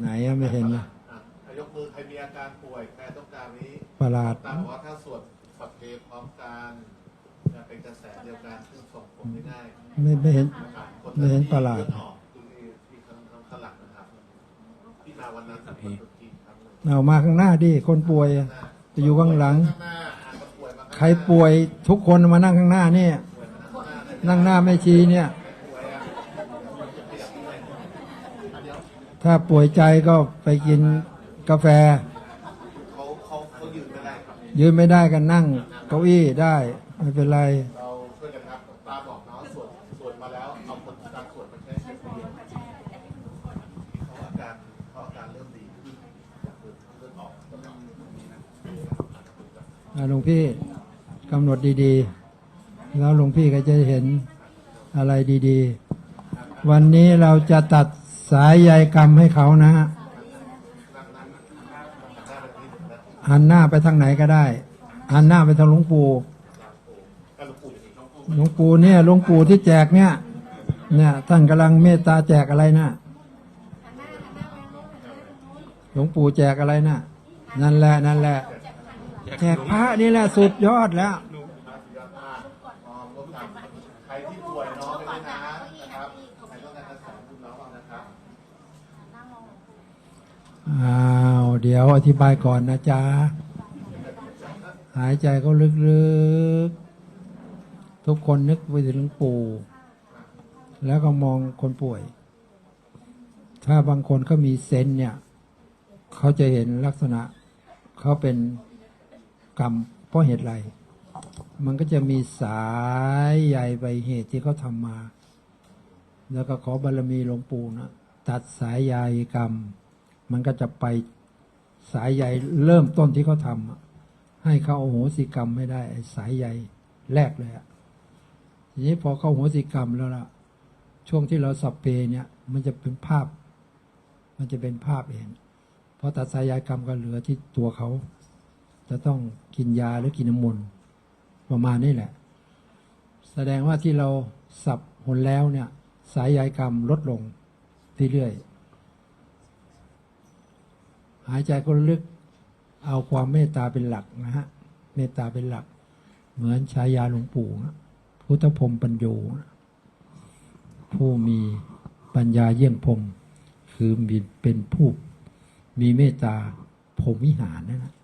ไหนอะไม่เห็นนะอะยกมือใครมีอาการป่วยใครต้องการนี้ประหลาด ตามบอกว่าถ้าสวดสัพเพพร้อมกันจะเป็นกระแสเดียวกันซึ่งส่งผลไม่ได้ไม่ไม่เห็น นะครับคนไม่เห็นประหลาดเลือออกดูนี่ที่ข้างข้างหลังนะครับที่มาวันนั้นเป็นคนจีนครั้งหนึ่งเอามาข้างหน้าดิคนป่วยอะจะอยู่ข้างหลัง ข้างหน้าอะคนป่วยมาข้างหน้าใครป่วยทุกคนมานั่งข้างหน้าเนี่ย ป่วยมาข้างหน้าเลยนั่งหน้าไม่ชีเนี่ย ป่วยอะขยับนิดหน่อยอะเดี๋ยว ถ้าป่วยใจก็ไปกินกาแฟ เขาเขาเขายืนไม่ได้ครับยืนไม่ได้ก็นั่งเก้าอี้ได้ ไม่เป็นไร เราช่วยกันครับตาบอกเนาะสวดสวดมาแล้วเอาผลการสวดมาใช้เป็นประโยชน์เขาอาการเขาอาการเริ่มดีขึ้นจากเลือดเลือดออกนะครับอะหลวงพี่กำหนดดีๆ แล้วหลวงพี่ก็จะเห็นอะไรดีๆ วันนี้เราจะตัด สายใยกรรมให้เขานะฮะหันหน้าไปทางไหนก็ได้หันหน้าไปทางหลวงปู่หลวงปู่เนี่ยหลวงปู่ที่แจกเนี่ย เนี่ยท่านกำลังเมตตาแจกอะไรนะหลวงปู่แจกอะไรนะนั่นแหละนั่นแหละ แจกพระนี่แหละสุดยอดแล้วมกันใครที่ป่วยน้องไม่ได้นะนะครับใครต้องการรักษาคุณน้องนะครับ อ้าวเดี๋ยวอธิบายก่อนนะจ๊ะ หายใจเขาลึกๆ ทุกคนนึกไปถึงปู่ แล้วก็มองคนป่วย ถ้าบางคนเขามีเซนเนี่ย เขาจะเห็นลักษณะ เขาเป็นกรรมเพราะเหตุไร มันก็จะมีสายใยใบเหตุที่เขาทำมา แล้วก็ขอบารมีหลวงปู่นะตัดสายใยกรรม มันก็จะไปสายใยเริ่มต้นที่เขาทำให้เขาโอโหสิกรรมไม่ได้ สายใยแรกเลยอะทีนี้พอเขาโอโหสิกรรมแล้วล่ะ ช่วงที่เราสับเพเนี่ย มันจะเป็นภาพ มันจะเป็นภาพเองพอตัดสายใยกรรมก็เหลือที่ตัวเขา จะต้องกินยาหรือกินน้ำมนต์ประมาณนี้แหละ แสดงว่าที่เราสับหนแล้วเนี่ย สายใยกรรมลดลงเรื่อยๆ หายใจก็ลึก เอาความเมตตาเป็นหลักนะฮะ เมตตาเป็นหลัก เหมือนชายาหลวงปู่นะพุทธพรมปัญโยผู้มีปัญญาเยี่ยมพรมคือมีเป็นผู้มีเมตตาพรมวิหารนะนะ